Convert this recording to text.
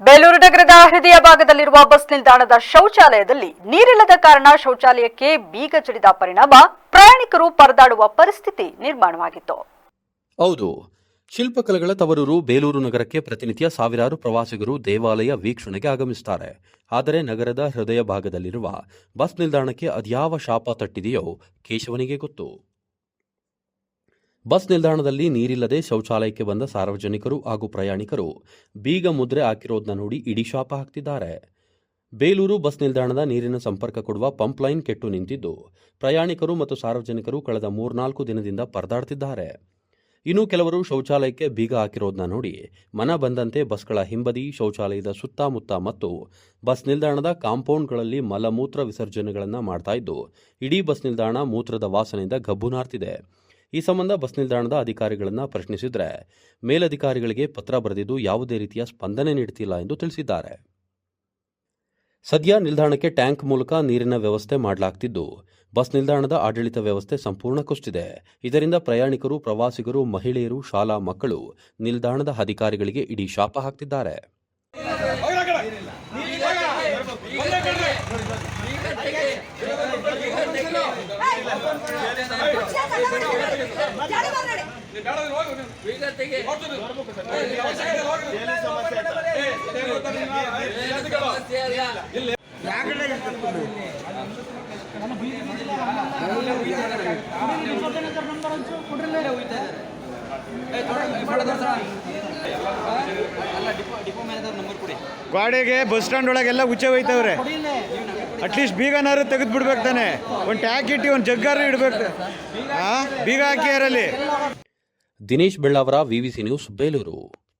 ಬೇಲೂರು ನಗರದ ಹೃದಯ ಭಾಗದಲ್ಲಿರುವ ಬಸ್ ನಿಲ್ದಾಣದ ಶೌಚಾಲಯದಲ್ಲಿ ನೀರಿಲ್ಲದ ಕಾರಣ ಶೌಚಾಲಯಕ್ಕೆ ಬೀಗ ಜಡಿದ ಪರಿಣಾಮ ಪ್ರಯಾಣಿಕರು ಪರದಾಡುವ ಪರಿಸ್ಥಿತಿ ನಿರ್ಮಾಣವಾಗಿತ್ತು. ಹೌದು. ಶಿಲ್ಪಕಲೆಗಳ ತವರೂರು ಬೇಲೂರು ನಗರಕ್ಕೆ ಪ್ರತಿನಿತ್ಯ ಸಾವಿರಾರು ಪ್ರವಾಸಿಗರು ದೇವಾಲಯ ವೀಕ್ಷಣೆಗೆ ಆಗಮಿಸುತ್ತಾರೆ ಆದರೆ ನಗರದ ಹೃದಯ ಭಾಗದಲ್ಲಿರುವ ಬಸ್ ನಿಲ್ದಾಣಕ್ಕೆ ಅದ್ಯಾವ ಶಾಪ ತಟ್ಟಿದೆಯೋ ಕೇಶವನಿಗೆ ಗೊತ್ತು. ಬಸ್ ನಿಲ್ದಾಣದಲ್ಲಿ ನೀರಿಲ್ಲದೆ ಶೌಚಾಲಯಕ್ಕೆ ಬಂದ ಸಾರ್ವಜನಿಕರು ಹಾಗೂ ಪ್ರಯಾಣಿಕರು ಬೀಗ ಮುದ್ರೆ ಹಾಕಿರೋದನ್ನ ನೋಡಿ ಇಡೀ ಶಾಪ ಹಾಕ್ತಿದ್ದಾರೆ. ಬೇಲೂರು ಬಸ್ ನಿಲ್ದಾಣದ ನೀರಿನ ಸಂಪರ್ಕ ಕೊಡುವ ಪಂಪ್ ಲೈನ್ ಕೆಟ್ಟು ನಿಂತಿದ್ದು, ಪ್ರಯಾಣಿಕರು ಮತ್ತು ಸಾರ್ವಜನಿಕರು ಕಳೆದ ಮೂರ್ನಾಲ್ಕು ದಿನದಿಂದ ಪರದಾಡ್ತಿದ್ದಾರೆ. ಇನ್ನು ಕೆಲವರು ಶೌಚಾಲಯಕ್ಕೆ ಬೀಗ ಹಾಕಿರೋದನ್ನ ನೋಡಿ ಮನ ಬಂದಂತೆ ಬಸ್ಗಳ ಹಿಂಬದಿ, ಶೌಚಾಲಯದ ಸುತ್ತಮುತ್ತ ಮತ್ತು ಬಸ್ ನಿಲ್ದಾಣದ ಕಾಂಪೌಂಡ್ಗಳಲ್ಲಿ ಮಲಮೂತ್ರ ವಿಸರ್ಜನೆಗಳನ್ನು ಮಾಡ್ತಾ ಇದ್ದು, ಇಡೀ ಬಸ್ ನಿಲ್ದಾಣ ಮೂತ್ರದ ವಾಸನೆಯಿಂದ ಗಬ್ಬು ನಾರ್ತಿದೆ. ಈ ಸಂಬಂಧ ಬಸ್ ನಿಲ್ದಾಣದ ಅಧಿಕಾರಿಗಳನ್ನು ಪ್ರಶ್ನಿಸಿದರೆ ಮೇಲಧಿಕಾರಿಗಳಿಗೆ ಪತ್ರ ಬರೆದಿದ್ದು ಯಾವುದೇ ರೀತಿಯ ಸ್ಪಂದನೆ ನೀಡುತ್ತಿಲ್ಲ ಎಂದು ತಿಳಿಸಿದ್ದಾರೆ ಸದ್ಯ ನಿಲ್ದಾಣಕ್ಕೆ ಟ್ಯಾಂಕ್ ಮೂಲಕ ನೀರಿನ ವ್ಯವಸ್ಥೆ ಮಾಡಲಾಗ್ತಿದ್ದು ಬಸ್ ನಿಲ್ದಾಣದ ಆಡಳಿತ ವ್ಯವಸ್ಥೆ ಸಂಪೂರ್ಣ ಕುಸಿದಿದೆ ಇದರಿಂದ ಪ್ರಯಾಣಿಕರು ಪ್ರವಾಸಿಗರು ಮಹಿಳೆಯರು ಶಾಲಾ ಮಕ್ಕಳು ನಿಲ್ದಾಣದ ಅಧಿಕಾರಿಗಳಿಗೆ ಇಡೀ ಶಾಪ ಹಾಕ್ತಿದ್ದಾರೆ ಡಿಪೋ ಡಿಪೋ ಮ್ಯಾನೇಜರ್ ನಂಬರ್ ಕೊಡಿ. ಗಾಡಿಗೆ ಬಸ್ ಸ್ಟ್ಯಾಂಡ್ ಒಳಗೆಲ್ಲ ಉಚ್ಚೆ ಹೋಯ್ತವ್ರೆ. ಅಟ್ಲೀಸ್ಟ್ ಬೀಗನಾರು ತೆಗೆದು ಬಿಡ್ಬೇಕು ತಾನೆ. ಒಂದು ಟ್ಯಾಕ್ ಇಟ್ಟು ಒಂದು ಜಗ್ಗಾರು ಇಡಬೇಕು. ಹಾ ಬೀಗ ಹಾಕಿ ಯಾರಲ್ಲಿ? Dinesh Bellavara VVC news Belur.